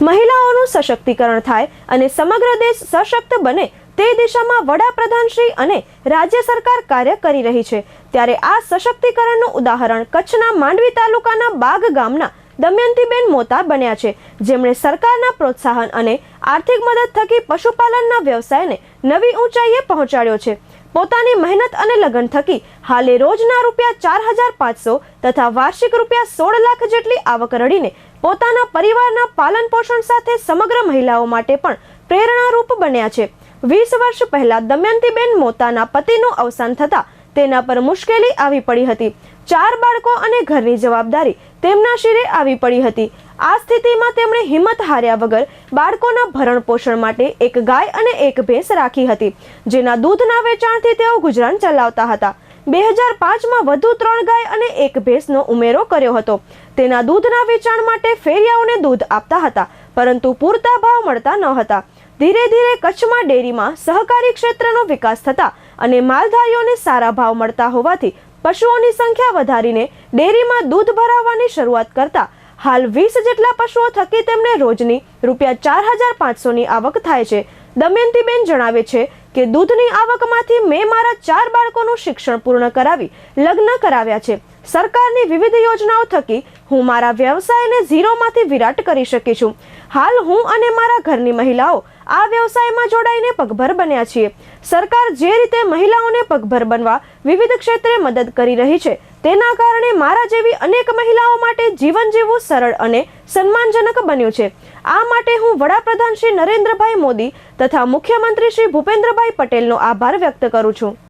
મહિલાઓનું સશક્તિકરણ થાય અને સમગ્ર દેશ સશક્ત બને તે દિશામાં વડાપ્રધાન શ્રી અને રાજ્ય સરકાર કાર્ય કરી રહી છે. ત્યારે આ સશક્તિકરણનું ઉદાહરણ કચ્છના માંડવી તાલુકાના બાગ ગામના દમયંતીબેન મોતા બન્યા છે. જેમણે સરકારના પ્રોત્સાહન અને આર્થિક મદદ થકી પશુપાલનના વ્યવસાયને નવી ઊંચાઈએ પહોંચાડ્યો છે. પોતાની મહેનત અને લગન થકી હાલે રોજના રૂપિયા ચાર હજાર પાંચસો તથા વાર્ષિક રૂપિયા સોળ લાખ જેટલી આવક રડીને પોતાના પરિવારના પાલન પોષણ સાથે સમગ્ર મહિલાઓ માટે પણ પ્રેરણારૂપ બન્યા છે. વીસ વર્ષ પહેલા દમયંતીબેન મોતાના પતિનું અવસાન થતા તેના પર મુશ્કેલી આવી પડી હતી. ચાર બાળકો અને ઘરની જવાબદારી તેમના શિરે આવી પડી હતી. આ સ્થિતિમાં તેમણે હિંમત હાર્યા વગર બાળકોના ભરણ પોષણ માટે એક ગાય અને એક ભેંસ રાખી હતી, જેના દૂધના વેચાણથી તેઓ ગુજરાન ચલાવતા હતા. બે હજાર પાંચમાં વધુ ત્રણ ગાય અને એક ભેંસનો ઉમેરો કર્યો હતો. તેના દૂધના વેચાણ માટે ફેરિયાઓને દૂધ આપતા હતા, પરંતુ પૂરતા ભાવ મળતા ન હતા. ધીરે ધીરે કચ્છમાં ડેરીમાં સહકારી ક્ષેત્રનો વિકાસ થતા અને માલધારીઓને સારા ભાવ મળતા હોવાથી પશુઓની સંખ્યા વધારીને ડેરીમાં દૂધ ભરાવવાની શરૂઆત કરતા હાલ વીસ જેટલા પશુઓ થકી તેમને રોજની રૂપિયા ચાર હજાર પાંચસોની આવક થાય છે. દમયંતીબેન જણાવે છે કે દૂધની આવકમાંથી મેં મારા ચાર બાળકોનું શિક્ષણ પૂર્ણ કરાવી, લગ્ન કરાવ્યા છે. સરકારની વિવિધ યોજનાઓ થકી હું મારા વ્યવસાયને ઝીરોમાંથી વિરાટ કરી શકી છું. હાલ હું અને મારા ઘરની મહિલાઓ આ વ્યવસાયમાં જોડાઈને પગભર બન્યા છીએ. સરકાર જે રીતે મહિલાઓને પગભર બનવા વિવિધ ક્ષેત્રે મદદ કરી રહી છે, તેના કારણે મારા જેવી અનેક મહિલાઓ માટે જીવન જીવવું સરળ અને સન્માનજનક બન્યું છે. આ માટે હું વડાપ્રધાન શ્રી નરેન્દ્રભાઈ મોદી તથા મુખ્યમંત્રી શ્રી ભૂપેન્દ્રભાઈ પટેલનો આભાર વ્યક્ત કરું છું.